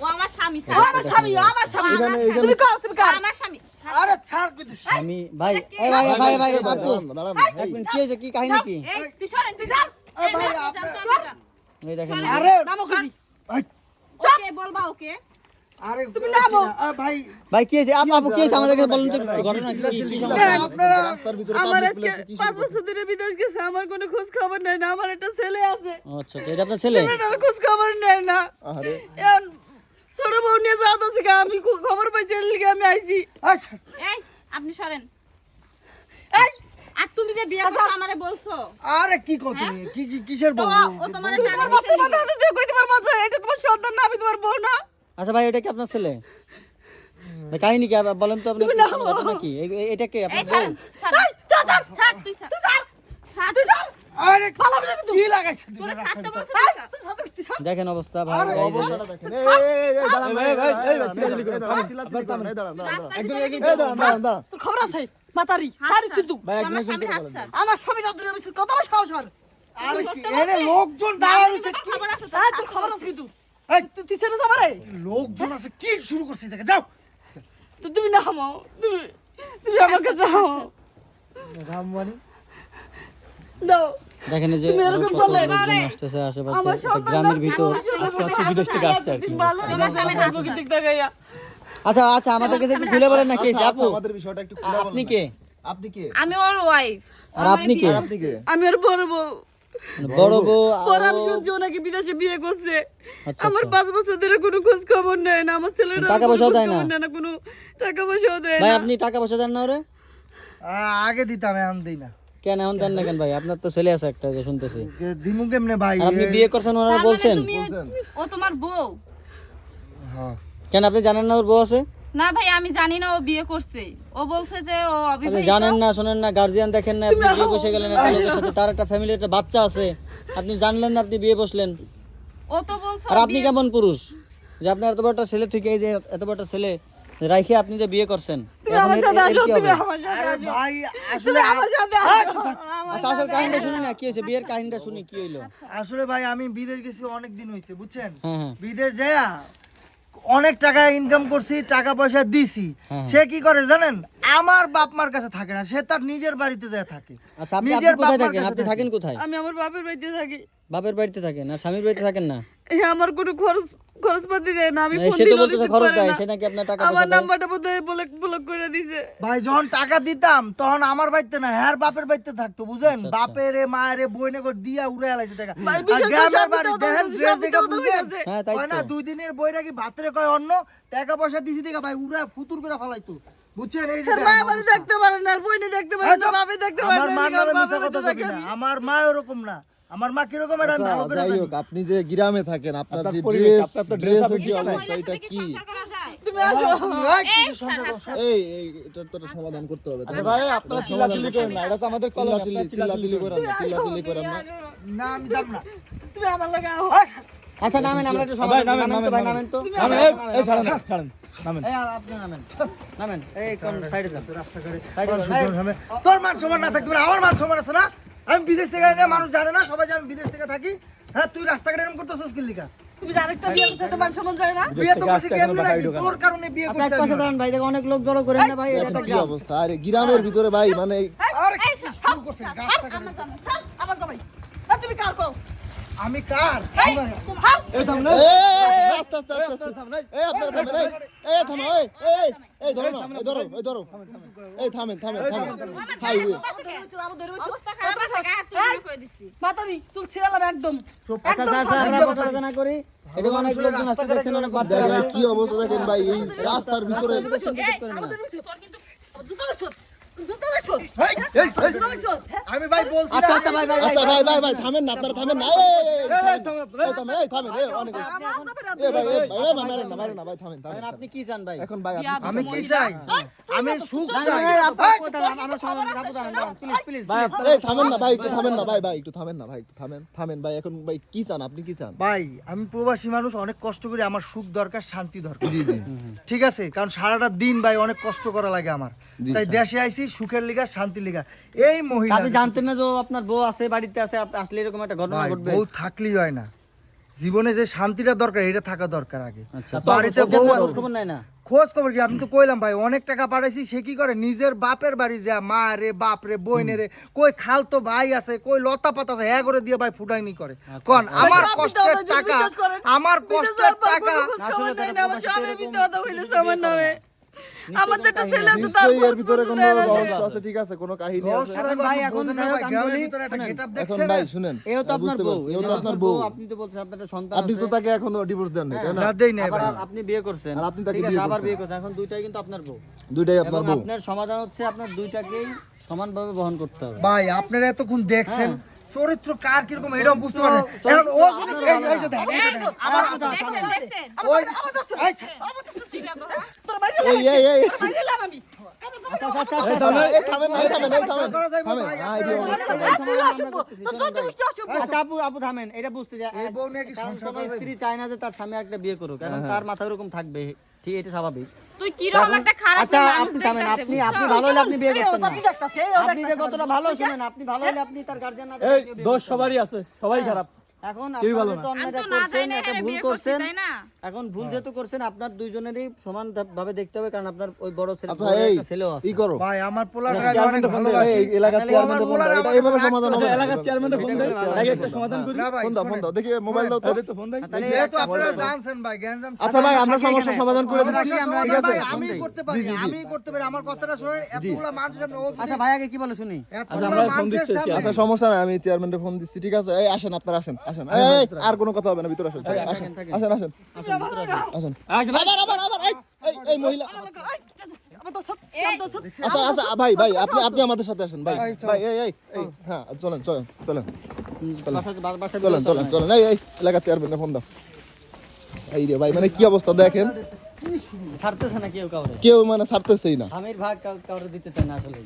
ও আমার স্বামী ও আমার স্বামী ও আমার স্বামী। ও আমার এখানে- স্বামী। তুমি কও তুমি কও। আমার স্বামী। আরে ছাড় কইতেছি। আমি ভাই এই ভাই ভাই ভাই আপু দাঁড়ান, দাঁড়ান। এক মিনিট কি হয়েছে কি কাহিনী কি? তুই সরেন তুই যা এই ভাই, মেয়ে, তুই আপনার- যা, তুই যা। এই দেখেন। আরে নামো কইছি ওকে বলবা ওকে। আরে তুমি নামো। ভাই। ভাই কি হয়েছে? আপু আপু কি হয়েছে? আমাদেরকে বলুন তো ঘটনা কি কি- কি সমস্যা? আপনারা আমার আজকে place এ কি পাঁচ শুরু বছর ধরে বিদেশ গেছে আমার কোনো খোঁজ খবর নেই না আমার একটা ছেলে আছে। আচ্ছা আচ্ছা এটা আপনার ছেলে? খোঁজ খবর নেই না। আরে। ছোট বউ নিয়ে যাওয়া তো আমি খবর পাইছি লিগে আমি আইছি। আচ্ছা এই আপনি সরেন। এই। আর তুমি যে বিয়ে করছ আমারে বলছো। আরে কি কত তুমি? কি কি- কিসের বউ? ও তোমার হাতে কইতে পারব এটা তোমার সন্তান না আমি তোমার বউ না। আচ্ছা ভাই এটা কি আপনার ছেলে? কাহিনী কি বলেন তো আপনি ঘটনা কি এই- এই- এটা কি আপনার বউ? তুই ছাড় ছাড় তুই ছাড়। আরে পালাবি না কিন্তু কি লাগাইছ তুই তুই দেখেন অবস্থা ভাই। এই দেখেন এই, এই, এই, এই, দাঁড়ান, ভাই, ভাই, এই, এই, চিল্লাচিল্লি করো, চিল্লাচিল্লি করুন, এই, দাঁড়ান, দাঁড়ান, দাঁড়ান। রাস্তার একজন ভিতরে একজন কিন্তু- এই, দাঁড়ান, দাঁড়ান, দাঁড়ান। তোর খবর আছে? মাতারি সারি ভাই, একজন আমার স্বামীর। আমার কত বড় সাহস হয় আরে কি এরে লোকজন দাঁড়া রইছে কি? খবর আছে তোর এই খবর আছে কিন্তু। এই। তুই তুই ছেড়ে যাবে রে। লোকজন আছে কি শুরু করছিস দেখে যাও। তো তুমি না হামাও তুমি তুমি আমার কাছে রামমানি দাও। দেখেন যে এরকম। আসতেছে আশেপাশে গ্রামের ভিতর আচ্ছা আচ্ছা বিদেশ থেকে আসছে আর কি। আমার দিক দেখাইয়া আচ্ছা। আচ্ছা আমাদের কাছে একটু খুলে বলেন না কি আচ্ছা, আপু আচ্ছা, আমাদের বিষয়টা একটু খুলে বলুন আপনি কে? আপনি কে? আমি ওর ওয়াইফ আর আপনি কে? আপনি কে? আমি আর বড় বউ। মানে বড় বউ। পরে আমি ও- শুনছি ওনাকে বিদেশে বিয়ে করছে। আচ্ছা, আমার আচ্ছা। পাঁচ বছর ধরে কোনো খোঁজ খবর নেয় না আমার ছেলেটা টাকা পয়সা দেয় না? না কোনো টাকা পয়সাও দেয় ভাই না। আপনি টাকা পয়সা দেন না ওরে? আগে দিতাম এখন দিই না। কেন এখন দেন না কেন ভাই? আপনার তো ছেলে আছে একটা যে শুনতেছি। দিমু কেমনে ভাই? আপনি বিয়ে করছেন ওনারা বলছেন? ও তোমার বউ। হ্যাঁ। কেন আপনি জানেন না ওর বউ আছে? না ভাই আমি জানি না ও বিয়ে করছে। ও বলছে যে ও অবিবাহিত। জানেন না শোনেন না গার্জিয়ান দেখেন না আপনি বিয়ে বসে গেলেন একটা লোকের সাথে তার একটা ফ্যামিলি একটা বাচ্চা আছে। আপনি জানলেন না আপনি বিয়ে বসলেন। ও তো বলছে আর আপনি কেমন পুরুষ? যে আপনার এত বড় একটা ছেলে থেকে এই যে এত বড় একটা ছেলে রাইখে আপনি যে বিয়ে করছেন। তুমি আমার সাথে আসো তুমি আমার সাথে আসো। ভাই আসলে আমার সাথে আসো। আচ্ছা আসল কাহিনীটা শুনি না কি হয়েছে? বিয়ের কাহিনীটা শুনি কি হইল? আসলে ভাই আমি বিদেশ গেছি অনেক দিন হয়েছে বুঝছেন? হ্যাঁ হ্যাঁ। বিদেশ অনেক টাকা ইনকাম করছি টাকা পয়সা দিছি। হ্যাঁ। সে কি করে জানেন? আমার বাপ মার কাছে থাকে না সে তার নিজের বাড়িতে যায় থাকে। আচ্ছা আপনি আপনি নিজের কোথায় বাপ থাকেন? আপনি থাকেন কোথায়? আমি আমার বাপের বাড়িতে থাকি। বাপের বাড়িতে থাকেন? না স্বামীর বাড়িতে থাকেন না? এই আমার কোনো খরচ খরচপাতি দেয় না আমি ফোন সে তো বলতেছে খরচ দেয় সে নাকি আপনার টাকা আমার নাম্বারটা বোধহয় ব্লক ব্লক করে দিছে। ভাই যখন টাকা দিতাম তখন আমার বাড়িতে না হ্যার বাপের বাড়িতে থাকতো বুঝেন? আচ্ছা, আচ্ছা। বাপের এ মায়ের বইনে করে দিয়া উড়ে আলাইছে টাকা। আর গ্রামের বাড়ি দেখেন ড্রেস দেখে বুঝেন? হ্যাঁ তাই না দুই দিনের বইটা কি ভাতরে কয় অন্য? টাকা পয়সা দিছি দেখা ভাই উড়ে ফুতুর করে ফেলাইতো। বুঝছেন? এই যে মা দেখেন আমার দেখতে পারে না আর বইনে দেখতে পারে না তো, দেখতে পারে না মার এদিকে নামে আমার কথা কবি না। আমার মা ওরকম না। আমার মা কীরকম এটা আমি ভালো আচ্ছা, করে যাই হোক আপনি যে গ্রামে থাকেন আপনার যে ড্রেস আপনার ড্রেসের যে অবস্থা এটা কি? তুমি আসো। এই, এই, তো সমাধান করতে হবে আচ্ছা ভাই আপনারা চিল্লাচিল্লি করেন না এটা তো আমাদের কলম চিল্লাচিল্লি চিল্লাচিল্লি করেন না চিল্লাচিল্লি করেন না। না আমি যাব না। তুমি আমার লাগে আও আচ্ছা নামেন আমরা একটু সমাধান নামেন নামেন তো ভাই নামেন তো এই, ছাড়েন ছাড়েন নামেন এই আপনি নামেন নামেন এই কোন সাইডে যান রাস্তাঘাটে সাইডে যান। তোর মান সমান না থাকতে পারে আমার মান সমান আছে না আমি বিদেশ থেকে এনে মানুষ জানে না সবাই আমি বিদেশ থেকে থাকি হ্যাঁ তুই রাস্তাঘাটে এরকম করতেছিস কি লিখা মান সম্মান গ্রামের ভিতরে ভাই মানে আমি কার? এই, থাম না এই, এই, এই, আস্তে আস্তে আস্তে আস্তে থাম নাই। এই আপনারা থামেন এই এই থামো এই এই এই ধরো না এই ধরো এই ধরো। এই থামেন থামেন থামেন। হাইওয়ে অবস্থা খারাপ আছে, গায়ে হাত তুলে দিছি। মাতারি চুল ছিড়ালাম একদম। আমরা কথা কথা না করি এটা অনেক লোকজন আসছে দেখছেন অনেক বাচ্চা কি অবস্থা দেখেন ভাই এই রাস্তার ভিতরে তোর কিন্তু জুতো আমি ভাই বলছি আচ্ছা আচ্ছা ভাই ভাই আচ্ছা ভাই ভাই ভাই থামেন না আপনারা থামেন না। এই, এই, এই, এই, থামেন। থামেন, এই থামেন এই অনেক এই ভাই এই ভাই মারেন না মারেন না ভাই থামেন থামেন। আপনি কি চান ভাই? এখন ভাই আমি কি চাই? আমি সুখ না, না, চাই না, আপু, আপু, দাঁড়ান, আমরা সমাধান আপু দাঁড়ান, দাঁড়ান, please, please, ভাই এই থামেন না ভাই একটু থামেন না ভাই ভাই একটু থামেন না ভাই একটু থামেন থামেন ভাই এখন ভাই কি চান? আপনি কি চান? ভাই আমি প্রবাসী মানুষ অনেক কষ্ট করি আমার সুখ দরকার শান্তি দরকার। জি জি। ঠিক আছে? কারণ সারাটা দিন ভাই অনেক কষ্ট করা লাগে আমার। তাই দেশে আইছি সুখের লিগা শান্তির লিগা। এই মহিলা আপনি জানতেন না যে আপনার বউ আছে বাড়িতে আছে আসলে এরকম একটা ঘটনা ঘটবে? বউ থাকলেই হয় না। জীবনে যে শান্তিটা দরকার এটা থাকা দরকার আগে। আচ্ছা বাড়িতে বউ আছে। খোঁজ খবর নাই না? খোঁজ খবর কি? আমি তো কইলাম ভাই অনেক টাকা পাঠাইছি সে কি করে? নিজের বাপের বাড়ি যা মা রে বাপ রে বোনে রে। কই খালতো ভাই আছে কই লতা পাতা আছে হ্যাঁ করে দিয়ে ভাই ফুটাইনি করে। কোন আমার কষ্টের টাকা আমার কষ্টের টাকা আসলে একটা ছেলে আছে, তার এর ভিতরে কোনো। রহস্য আছে ঠিক আছে কোনো কাহিনী আছে। ভাই, আপনি এখন এখন ভাই শুনেন এও তো আপনার বউ এও তো আপনার বউ। আপনি তো বলছেন আপনার সন্তান আপনি তো তাকে এখনও ডিভোর্স দেন নাই তাই না? না, দেই নাই আপনি বিয়ে করছেন। আর আপনি তাকে বিয়ে আবার বিয়ে করছেন। এখন দুইটাই কিন্তু আপনার বউ। দুইটাই আপনার বউ। আপনার সমাধান হচ্ছে আপনার দুইটাকেই সমানভাবে বহন করতে হবে। ভাই আপনারা এতক্ষণ দেখছেন হ্যাঁ। চরিত্র কার কীরকম এটাও বুঝতে পারে এখন ও যদি এই যে দেখেন, এই যে দেখেন, আমার দেখছেন দেখেন ওই এই ছা- তোর বাইরে এই এই এই বাইরে আচ্ছা আচ্ছা আচ্ছা এই এই এই তোর চোদ্দ গোষ্ঠী অশুভ। আচ্ছা আপু আপু থামেন এটা বুঝতে যা এই বউ নিয়ে কি কারণ সংসার কোনো করা যাবে? স্ত্রী চায় না যে তার স্বামী একটা বিয়ে করুক হ্যাঁ, এখন তার মাথায় ওরকম থাকবে ঠিক এটা স্বাভাবিক তুই কি রকম একটা খারাপ আচ্ছা আপনি থামেন আপনি আপনি ভালো হলে আপনি বিয়ে করতেন আপনি যে কতটা ভালো শুনেন আপনি ভালো হলে আপনি তার গার্জিয়ান না দোষ সবারই আছে সবাই খারাপ এখন তো তো একটা ভুল করছেন। এখন ভুল যেহেতু করছেন আপনার দুইজনেরই সমান ভাবে দেখতে হবে কারণ আপনার ওই বড় ছেলে আচ্ছা এই একটা ছেলেও আছে। ই করো। ভাই আমার পোলাটা আমি অনেক ভালোবাসি এই এলাকার চেয়ারম্যান ফোন দাও এইভাবে সমাধান আচ্ছা হবে। এলাকার চেয়ারম্যানের ফোন দেয় আগে একটা সমাধান করি ফোন দাও ফোন দাও দেখি মোবাইল দাও তো। তো ফোন দেয় তাহলে একটা আপনারা। জানছেন ভাই গ্যাঞ্জাম আচ্ছা ভাই আমরা সমস্যার সমাধান করে দিচ্ছি। আমরা ঠিক আছে। আমি করতে পারি আমি করতে পারি। আমার কথাটা শুনেন এতগুলা মানুষের সামনে আচ্ছা ভাই আগে কি বলে শুনি? এতগুলা আমরা ফোন দিচ্ছি, আচ্ছা সমস্যা নাই আমি চেয়ারম্যানের ফোন দিচ্ছি ঠিক আছে এই আসেন আপনারা আসেন আসেন এই, আর কোনো কথা হবে না ভিতরে আসেন আসেন আসেন আসেন আসেন। আচ্ছা আবার আবার আবার এই, এই মহিলা আমার আমার। আচ্ছা আচ্ছা ভাই ভাই আপনি আপনি আমাদের সাথে আসেন ভাই ভাই এই এই হ্যাঁ চলেন চলেন চলেন চলেন চলেন চলেন এই এই এলাকা চেয়ারম্যানের ফোন দাও এই রে ভাই মানে কি অবস্থা দেখেন ছাড়তেছে না কেউ কাউরে কেউ মানে ছাড়তেছেই না স্বামীর ভাগ কাউরে দিতে চায় না আসলে